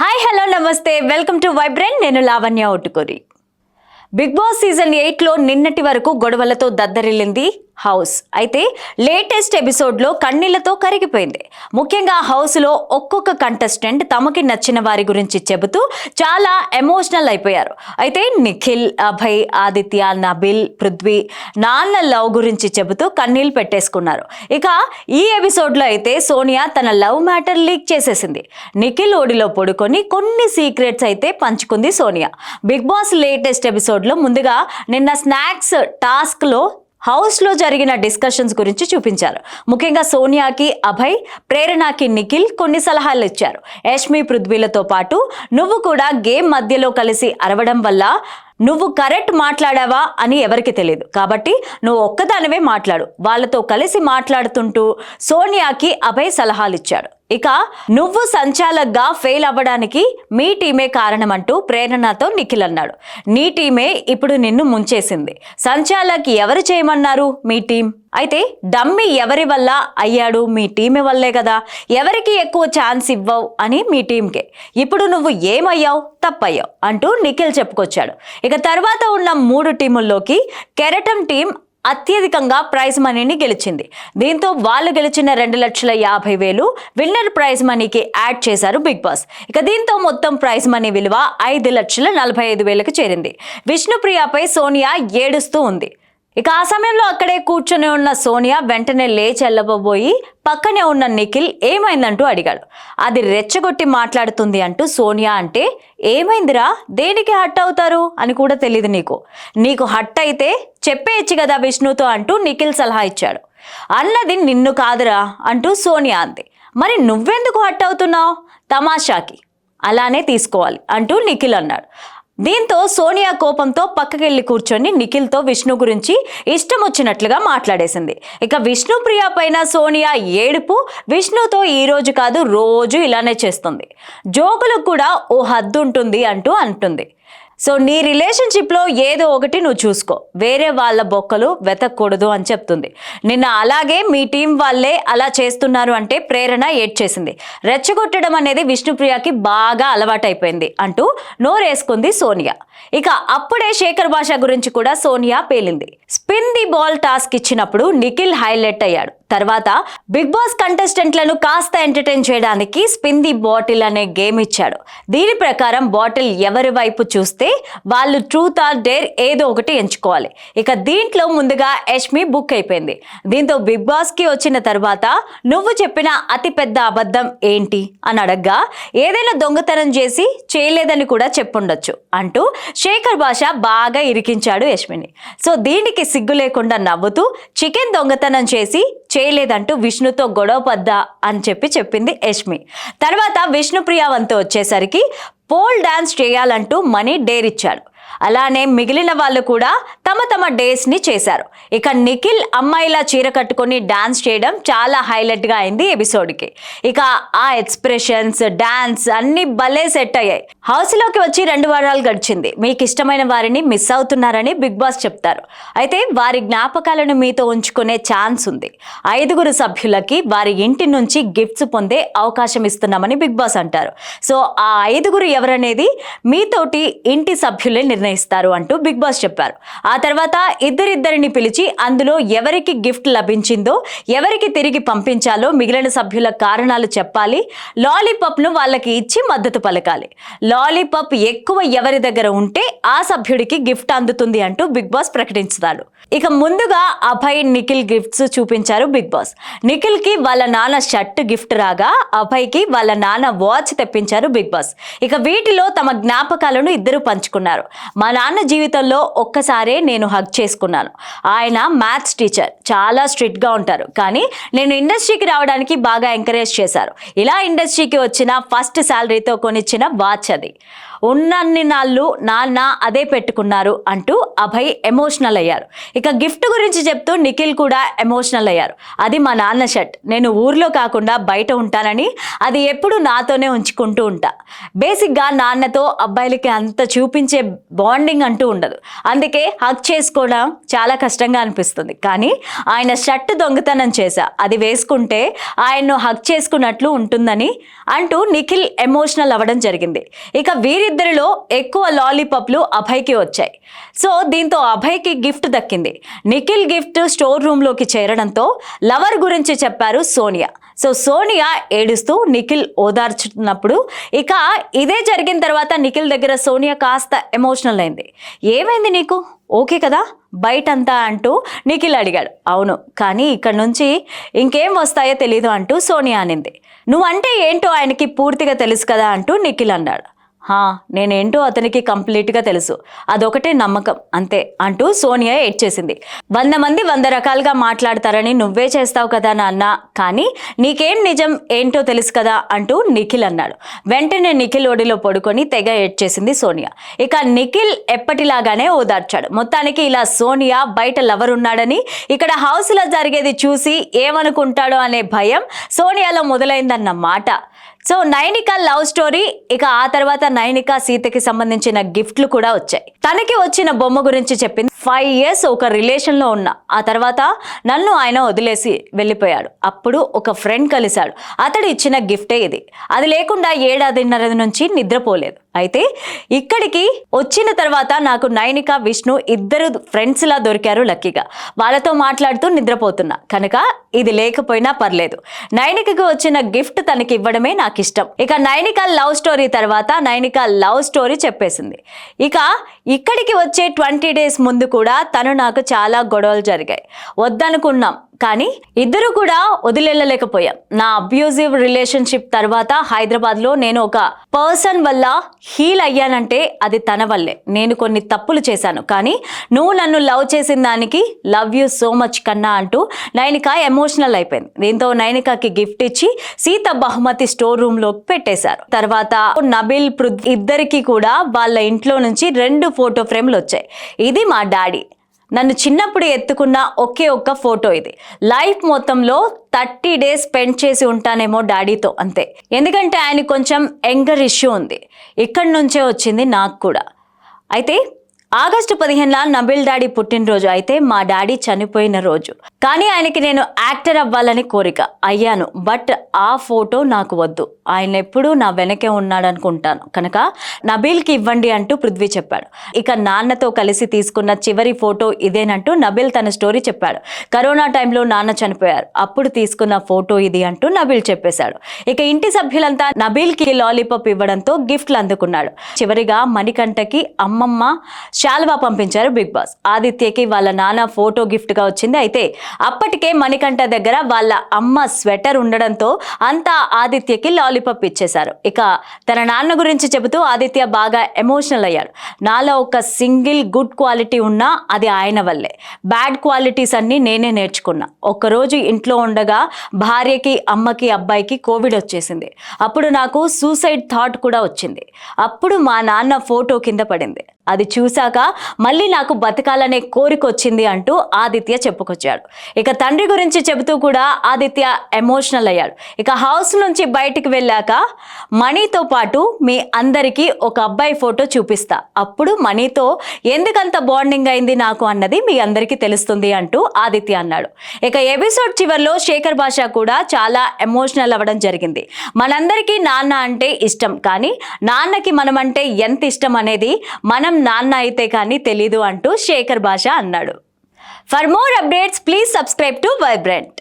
Hi hello నమస్తే. Welcome to Vibrant నేను Lavanya Ottukuri. Big Boss season ఎయిట్లో నిన్నటి వరకు గొడవలతో దద్దరిల్లింది హౌస్. అయితే లేటెస్ట్ ఎపిసోడ్లో కన్నీళ్ళతో కరిగిపోయింది. ముఖ్యంగా హౌస్లో ఒక్కొక్క కంటెస్టెంట్ తమకి నచ్చిన వారి గురించి చెబుతూ చాలా ఎమోషనల్ అయిపోయారు. అయితే నిఖిల్ అభయ్ ఆదిత్య నబిల్ పృథ్వీ నాన్న లవ్ గురించి చెబుతూ కన్నీళ్ళు పెట్టేసుకున్నారు. ఇక ఈ ఎపిసోడ్లో అయితే సోనియా తన లవ్ మ్యాటర్ లీక్ చేసేసింది. నిఖిల్ ఓడిలో పడుకొని కొన్ని సీక్రెట్స్ అయితే పంచుకుంది సోనియా. బిగ్ బాస్ లేటెస్ట్ ఎపిసోడ్లో ముందుగా నిన్న స్నాక్స్ టాస్క్లో హౌస్లో జరిగిన డిస్కషన్స్ గురించి చూపించారు. ముఖ్యంగా సోనియాకి అభయ్ ప్రేరణకి నిఖిల్ కొన్ని సలహాలు ఇచ్చారు. యష్మి పృథ్వీలతో పాటు నువ్వు కూడా గేమ్ మధ్యలో కలిసి అరవడం వల్ల నువ్వు కరెక్ట్ మాట్లాడావా అని ఎవరికి తెలియదు కాబట్టి నువ్వు ఒక్కదానివే మాట్లాడు. వాళ్ళతో కలిసి మాట్లాడుతుంటూ సోనియాకి అభయ్ సలహాలు ఇచ్చాడు ఇక నువ్వు సంచాలక్గా ఫెయిల్ అవ్వడానికి మీ టీమే కారణమంటూ ప్రేరణతో నిఖిల్ అన్నాడు నీ టీమే ఇప్పుడు నిన్ను ముంచేసింది. సంచాలక్ ఎవరు చేయమన్నారు మీ టీం అయితే డమ్మి ఎవరి వల్ల అయ్యాడు? మీ టీం వల్లే కదా. ఎవరికి ఎక్కువ ఛాన్స్ ఇవ్వవు అని మీ టీంకే ఇప్పుడు నువ్వు ఏమయ్యావు? తప్పయ్యావు అంటూ నిఖిల్ చెప్పుకొచ్చాడు. ఇక తర్వాత ఉన్న మూడు టీముల్లోకి కెరటం టీం అత్యధికంగా ప్రైజ్ మనీని గెలిచింది. దీంతో వాళ్ళు గెలిచిన రెండు లక్షల యాభై వేలు విన్నర్ ప్రైజ్ మనీకి యాడ్ చేశారు బిగ్ బాస్. ఇక దీంతో మొత్తం ప్రైజ్ మనీ విలువ ఐదు లక్షల నలభై ఐదు వేలకు చేరింది. విష్ణుప్రియపై సోనియా ఏడుస్తూ ఉంది. ఇక ఆ సమయంలో అక్కడే కూర్చొని ఉన్న సోనియా వెంటనే లేచి వెళ్ళబోయి పక్కనే ఉన్న నిఖిల్ ఏమైందంటూ అడిగాడు. అది రెచ్చగొట్టి మాట్లాడుతుంది అంటూ సోనియా అంటే ఏమైందిరా? దేనికి హట్ అవుతారు? అని కూడా తెలియదు నీకు. నీకు హట్ అయితే చెప్పేయచ్చు కదా విష్ణుతో అంటూ నిఖిల్ సలహా ఇచ్చాడు. అన్నది నిన్ను కాదురా అంటూ సోనియా అంది. మరి నువ్వెందుకు హట్ అవుతున్నావు? తమాషాకి. అలానే తీసుకోవాలి అంటూ నిఖిల్ అన్నాడు. దీంతో సోనియా కోపంతో పక్కకెళ్ళి కూర్చొని నిఖిల్తో విష్ణు గురించి ఇష్టం వచ్చినట్లుగా మాట్లాడేసింది. ఇక విష్ణు ప్రియ పైన సోనియా ఏడుపు విష్ణుతో ఈ రోజు కాదు రోజు ఇలానే చేస్తుంది. జోకులకు కూడా ఓ హద్దు ఉంటుంది అంటూ అంటుంది. సో నీ రిలేషన్షిప్లో ఏదో ఒకటి నువ్వు చూసుకో. వేరే వాళ్ళ బొక్కలు వెతకూడదు అని చెప్తుంది. నిన్న అలాగే మీ టీం వాళ్ళే అలా చేస్తున్నారు అంటే ప్రేరణ ఏడ్చేసింది. రెచ్చగొట్టడం అనేది విష్ణుప్రియకి బాగా అలవాటైపోయింది అంటూ నోరేసుకుంది సోనియా. ఇక అప్పుడే శేఖర్ భాష గురించి కూడా సోనియా పేలింది. స్పిన్ ది బాల్ టాస్క్ ఇచ్చినప్పుడు నిఖిల్ హైలైట్ అయ్యాడు. తర్వాత బిగ్ బాస్ కంటెస్టెంట్లను కాస్త ఎంటర్టైన్ చేయడానికి స్పిన్ ది బాటిల్ అనే గేమ్ ఇచ్చాడు. దీని ప్రకారం బాటిల్ ఎవరి వైపు చూస్తే వాళ్ళు ట్రూత్ ఆర్ డేర్ ఏదో ఒకటి ఎంచుకోవాలి. ఇక దీంట్లో ముందుగా యష్మి బుక్ అయిపోయింది. దీంతో బిగ్ బాస్కి వచ్చిన తర్వాత నువ్వు చెప్పిన అతి పెద్ద అబద్ధం ఏంటి? అని అడగ్గా ఏదైనా దొంగతనం చేసి చేయలేదని కూడా చెప్పుండొచ్చు అంటూ శేఖర్ భాష బాగా ఇరికించాడు యష్మిని. సో దీనికి సిగ్గు లేకుండా నవ్వుతూ చికెన్ దొంగతనం చేసి చేయలేదంటూ విష్ణుతో గొడవ పద్దా అని చెప్పి చెప్పింది యష్మి. తర్వాత విష్ణుప్రియ వంతు వచ్చేసరికి పోల్ డాన్స్ చేయాలంటూ మనీ డేరిచ్చాడు అలానే మిగిలిన వాళ్ళు కూడా తమ తమ డేస్ని చేశారు. ఇక నిఖిల్ అమ్మాయిలా చీర కట్టుకొని డాన్స్ చేయడం చాలా హైలైట్గా అయింది ఎపిసోడ్కి ఇక ఆ ఎక్స్ప్రెషన్స్ డాన్స్ అన్ని భలే సెట్ అయ్యాయి. హౌస్లోకి వచ్చి రెండు వారాలు గడిచింది. మీకు ఇష్టమైన వారిని మిస్ అవుతున్నారని బిగ్ బాస్ చెప్తారు. అయితే వారి జ్ఞాపకాలను మీతో ఉంచుకునే ఛాన్స్ ఉంది. ఐదుగురు సభ్యులకి వారి ఇంటి నుంచి గిఫ్ట్స్ పొందే అవకాశం ఇస్తున్నామని బిగ్ బాస్ అంటారు. సో ఆ ఐదుగురు ఎవరనేది మీతోటి ఇంటి సభ్యులే నిర్ణయిస్తారు అంటూ బిగ్ బాస్ చెప్పారు. ఆ తర్వాత ఇద్దరిద్దరిని పిలిచి అందులో ఎవరికి గిఫ్ట్ లభించిందో ఎవరికి తిరిగి పంపించాలో మిగిలిన సభ్యుల కారణాలు చెప్పాలి. లాలీపాప్ను వాళ్ళకి ఇచ్చి మద్దతు పలకాలి. లాలీపాప్ ఎక్కువ ఎవరి దగ్గర ఉంటే ఆ సభ్యుడికి గిఫ్ట్ అందుతుంది అంటూ బిగ్ బాస్ ప్రకటించుతాడు ఇక ముందుగా అభయ్ నిఖిల్ గిఫ్ట్స్ చూపించారు బిగ్ బాస్. నిఖిల్కి వాళ్ళ నాన్న షర్ట్ గిఫ్ట్ రాగా అభయ్కి వాళ్ళ నాన్న వాచ్ తెప్పించారు బిగ్ బాస్. ఇక వీటిలో తమ జ్ఞాపకాలను ఇద్దరు పంచుకున్నారు. మా నాన్న జీవితంలో ఒక్కసారే నేను హగ్ చేసుకున్నాను. ఆయన మ్యాథ్స్ టీచర్. చాలా స్ట్రిక్ట్గా ఉంటారు. కానీ నేను ఇండస్ట్రీకి రావడానికి బాగా ఎంకరేజ్ చేశారు. ఇలా ఇండస్ట్రీకి వచ్చిన ఫస్ట్ శాలరీతో కొనిచ్చిన వాచ్ అది. ఉన్నన్ని నాళ్ళు నాన్న అదే పెట్టుకున్నారు అంటూ అభయ్ ఎమోషనల్ అయ్యారు. ఇక గిఫ్ట్ గురించి చెప్తూ నిఖిల్ కూడా ఎమోషనల్ అయ్యారు. అది మా నాన్న షర్ట్. నేను ఊర్లో కాకుండా బయట ఉంటానని అది ఎప్పుడు నాతోనే ఉంచుకుంటూ ఉంటా. బేసిక్గా నాన్నతో అబ్బాయిలకి అంత చూపించే బాండింగ్ అంటూ ఉండదు. అందుకే హక్ చేసుకోవడం చాలా కష్టంగా అనిపిస్తుంది. కానీ ఆయన షర్ట్ దొంగతనం చేశా. అది వేసుకుంటే ఆయన్ను హక్ చేసుకున్నట్లు ఉంటుందని అంటూ నిఖిల్ ఎమోషనల్ అవ్వడం జరిగింది. ఇక వీరి వీరిద్దరిలో ఎక్కువ లాలీపాప్లు అభయ్కి వచ్చాయి. సో దీంతో అభయ్కి గిఫ్ట్ దక్కింది. నిఖిల్ గిఫ్ట్ స్టోర్ రూమ్లోకి చేరడంతో లవర్ గురించి చెప్పారు సోనియా. సో సోనియా ఏడుస్తూ నిఖిల్ ఓదార్చుతున్నప్పుడు ఇక ఇదే జరిగిన తర్వాత నిఖిల్ దగ్గర సోనియా కాస్త ఎమోషనల్ అయింది. ఏమైంది నీకు? ఓకే కదా? బయటంతా అంటూ నిఖిల్ అడిగాడు. అవును కానీ ఇక్కడ నుంచి ఇంకేం వస్తాయో తెలీదు అంటూ సోనియా అనింది. నువ్వంటే ఏంటో ఆయనకి పూర్తిగా తెలుసు కదా అంటూ నిఖిల్ అన్నాడు. హా నేనేంటో అతనికి కంప్లీట్గా తెలుసు. అదొకటే నమ్మకం అంతే అంటూ సోనియా ఏడ్చేసింది. వంద మంది వంద రకాలుగా మాట్లాడతారని నువ్వే చేస్తావు కదా నాన్న కానీ నీకేం నిజం ఏంటో తెలుసు కదా అంటూ నిఖిల్ అన్నాడు. వెంటనే నిఖిల్ ఒడిలో పడుకొని తెగ ఏడ్చేసింది సోనియా. ఇక నిఖిల్ ఎప్పటిలాగానే ఓదార్చాడు. మొత్తానికి ఇలా సోనియా బయట లవర్ ఉన్నాడని ఇక్కడ హౌస్లో జరిగేది చూసి ఏమనుకుంటాడో అనే భయం సోనియాలో మొదలైందన్న మాట. సో నైనిక లవ్ స్టోరీ ఇక ఆ తర్వాత నైనిక సీతకి సంబంధించిన గిఫ్ట్లు కూడా వచ్చాయి. తనకి వచ్చిన బొమ్మ గురించి చెప్పింది. ఫైవ్ ఇయర్స్ ఒక రిలేషన్లో ఉన్నా. ఆ తర్వాత నన్ను ఆయన వదిలేసి వెళ్ళిపోయాడు. అప్పుడు ఒక ఫ్రెండ్ కలిశాడు. అతడు ఇచ్చిన గిఫ్టే ఇది. అది లేకుండా ఏడాదిన్నర నుంచి నిద్రపోలేదు. అయితే ఇక్కడికి వచ్చిన తర్వాత నాకు నయనిక విష్ణు ఇద్దరు ఫ్రెండ్స్ లా దొరికారు లక్కీగా. వాళ్ళతో మాట్లాడుతూ నిద్రపోతున్నా. కనుక ఇది లేకపోయినా పర్లేదు. నైనికకు వచ్చిన గిఫ్ట్ తనకి ఇవ్వడమే నాకు ఇష్టం ఇక నయనిక లవ్ స్టోరీ తర్వాత నైనిక లవ్ స్టోరీ చెప్పేసింది. ఇక ఇక్కడికి వచ్చే ట్వంటీ డేస్ ముందు కూడా తను నాకు చాలా గొడవలు జరిగాయి. వద్దనుకున్నాం. కానీ ఇద్దరు కూడా వదిలేళ్ళలేకపోయాం. నా అబ్యూజివ్ రిలేషన్షిప్ తర్వాత హైదరాబాద్లో నేను ఒక పర్సన్ వల్ల హీల్ అయ్యానంటే అది తన వల్లే. నేను కొన్ని తప్పులు చేశాను. కానీ నువ్వు నన్ను లవ్ చేసిన దానికి లవ్ యూ సో మచ్ కన్నా అంటూ నైనిక ఎమోషనల్ అయిపోయింది. దీంతో నైనికకి గిఫ్ట్ ఇచ్చి సీత బహుమతి స్టోర్ రూమ్లో పెట్టేశారు. తర్వాత నబిల్ పృథ్ ఇద్దరికి కూడా వాళ్ళ ఇంట్లో నుంచి రెండు ఫోటో ఫ్రేమ్లు వచ్చాయి. ఇది మా డాడీ. నన్ను చిన్నప్పుడు ఎత్తుకున్న ఒకే ఒక్క ఫోటో ఇది. లైఫ్ మొత్తంలో థర్టీ డేస్ స్పెండ్ చేసి ఉంటానేమో డాడీతో అంతే. ఎందుకంటే ఆయన కొంచెం యంగర్ ఇష్యూ ఉంది. ఇక్కడి నుంచే వచ్చింది నాకు కూడా. అయితే ఆగస్టు పదిహేనున నబిల్ డాడీ పుట్టినరోజు అయితే మా డాడీ చనిపోయిన రోజు. కానీ ఆయనకి నేను యాక్టర్ అవ్వాలని కోరిక అయ్యాను. బట్ ఆ ఫోటో నాకు వద్దు. ఆయన ఎప్పుడూ నా వెనకే ఉన్నాడనుకుంటాను. కనుక నబీల్కి ఇవ్వండి అంటూ పృథ్వీ చెప్పాడు. ఇక నాన్నతో కలిసి తీసుకున్న చివరి ఫోటో ఇదేనంటూ నబీల్ తన స్టోరీ చెప్పాడు. కరోనా టైంలో నాన్న చనిపోయారు. అప్పుడు తీసుకున్న ఫోటో ఇది అంటూ నబీల్ చెప్పేశాడు. ఇక ఇంటి సభ్యులంతా నబీల్కి లాలీపాప్ ఇవ్వడంతో గిఫ్ట్లు అందుకున్నాడు. చివరిగా మణికంఠకి అమ్మమ్మ శాల్వా పంపించారు బిగ్ బాస్. ఆదిత్యకి వాళ్ళ నాన్న ఫోటో గిఫ్ట్గా వచ్చింది. అయితే అప్పటికే మణికంఠ దగ్గర వాళ్ళ అమ్మ స్వెటర్ ఉండడంతో అంతా ఆదిత్యకి లాలీపాప్ ఇచ్చేశారు. ఇక తన నాన్న గురించి చెబుతూ ఆదిత్య బాగా ఎమోషనల్ అయ్యారు నాలో ఒక సింగిల్ గుడ్ క్వాలిటీ ఉన్నా అది ఆయన వల్లే. బ్యాడ్ క్వాలిటీస్ అన్ని నేనే నేర్చుకున్నా. ఒక్కరోజు ఇంట్లో ఉండగా భార్యకి అమ్మకి అబ్బాయికి కోవిడ్ వచ్చేసింది. అప్పుడు నాకు సూసైడ్ థాట్ కూడా వచ్చింది. అప్పుడు మా నాన్న ఫోటో కింద పడింది. అది చూశాక మళ్ళీ నాకు బతకాలనే కోరిక వచ్చింది అంటూ ఆదిత్య చెప్పుకొచ్చాడు. ఇక తండ్రి గురించి చెబుతూ కూడా ఆదిత్య ఎమోషనల్ అయ్యాడు. ఇక హౌస్ నుంచి బయటికి వెళ్ళాక మణితో పాటు మీ అందరికీ ఒక అబ్బాయి ఫోటో చూపిస్తా. అప్పుడు మణితో ఎందుకంత బాండింగ్ అయింది నాకు అన్నది మీ అందరికీ తెలుస్తుంది అంటూ ఆదిత్య అన్నాడు. ఇక ఎపిసోడ్ చివరిలో శేఖర్ భాష కూడా చాలా ఎమోషనల్ అవ్వడం జరిగింది. మనందరికీ నాన్న అంటే ఇష్టం. కానీ నాన్నకి మనం అంటే ఎంత ఇష్టం అనేది మనం నాన్న అయితే కానీ తెలీదు అంటూ శేఖర్ భాష అన్నాడు. For more updates please subscribe to Vibrant